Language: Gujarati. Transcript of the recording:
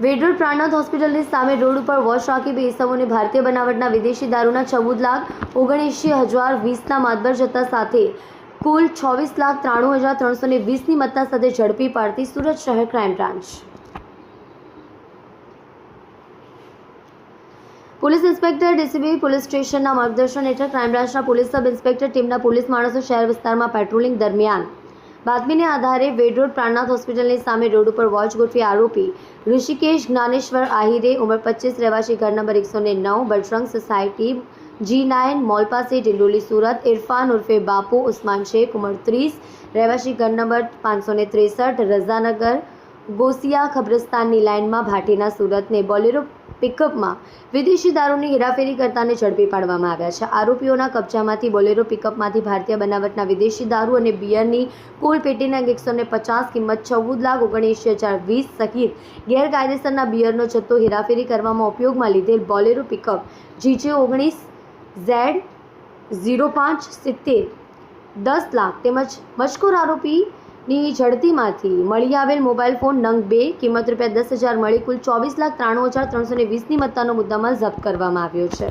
વેડરોડ પ્રાણનાથ હોસ્પિટલની સામે રોડ ઉપર વોચ રાખી બે ઇસમોને ભારતીય બનાવટના વિદેશી દારૂના ચૌદ લાખ ઓગણએંશી હજાર વીસના માતબર જથ્થા સાથે કુલ છવ્વીસ લાખ ત્રાણું હજાર ત્રણસો ને વીસની મત્તા સાથે ઝડપી પાડતી સુરત શહેર crime branch. Police inspector DCB police સ્ટેશનના માર્ગદર્શન હેઠળ ક્રાઇમ બ્રાન્ચના પોલીસ સબ ઇન્સ્પેક્ટર ટીમના પોલીસ માણસો શહેર વિસ્તારમાં પેટ્રોલિંગ દરમિયાન બાતમીને આધારે વેડ રોડ પ્રાણનાથ હોસ્પિટલની સામે રોડ ઉપર વોચ ગોઠવી આરોપી ઋષિકેશ જ્ઞાનેશ્વર આહિરે ઉંમર પચીસ, રહેવાસી ઘર નંબર એકસો ને નવ બટરંગ સોસાયટી, જી નાઇન મોલ પાસે ડિંડોલી સુરત, ઇરફાન ઉર્ફે બાપુ ઉસ્માન શેખ, ઉંમર ત્રીસ, રહેવાસી ઘર નંબર પાંચસો ને ત્રેસઠ, રઝાનગર, ગોસિયા ખબરસ્તાનની લાઇનમાં ભાટીના સુરતને બોલેરો પિકઅપમાં વિદેશી દારૂની હેરાફેરી કરતાને ઝડપી પાડવામાં આવ્યા છે. આરોપીઓના કબજામાંથી બોલેરો પિકઅપમાંથી ભારતીય બનાવટના વિદેશી દારૂ અને બિયરની કુલ પેટીના એકસો પચાસ કિંમત ચૌદ લાખ ઓગણએંશી હજાર વીસ સહિત ગેરકાયદેસરના બિયરનો જથ્થો હેરાફેરી કરવામાં ઉપયોગમાં લીધેલ બોલેરો પિકઅપ જીજે ઓગણીસ, ઝેડ ઝીરો પાંચ સિત્તેર, દસ લાખ તેમજ મજકૂર આરોપીની ઝડતીમાંથી મળી આવેલ મોબાઈલ ફોન નંગ બે, કિંમત રૂપિયા દસ હજાર મળી કુલ ચોવીસ લાખ ત્રાણું હજાર ત્રણસો ને વીસની મત્તાનો મુદ્દામાં જપ્ત કરવામાં આવ્યો છે.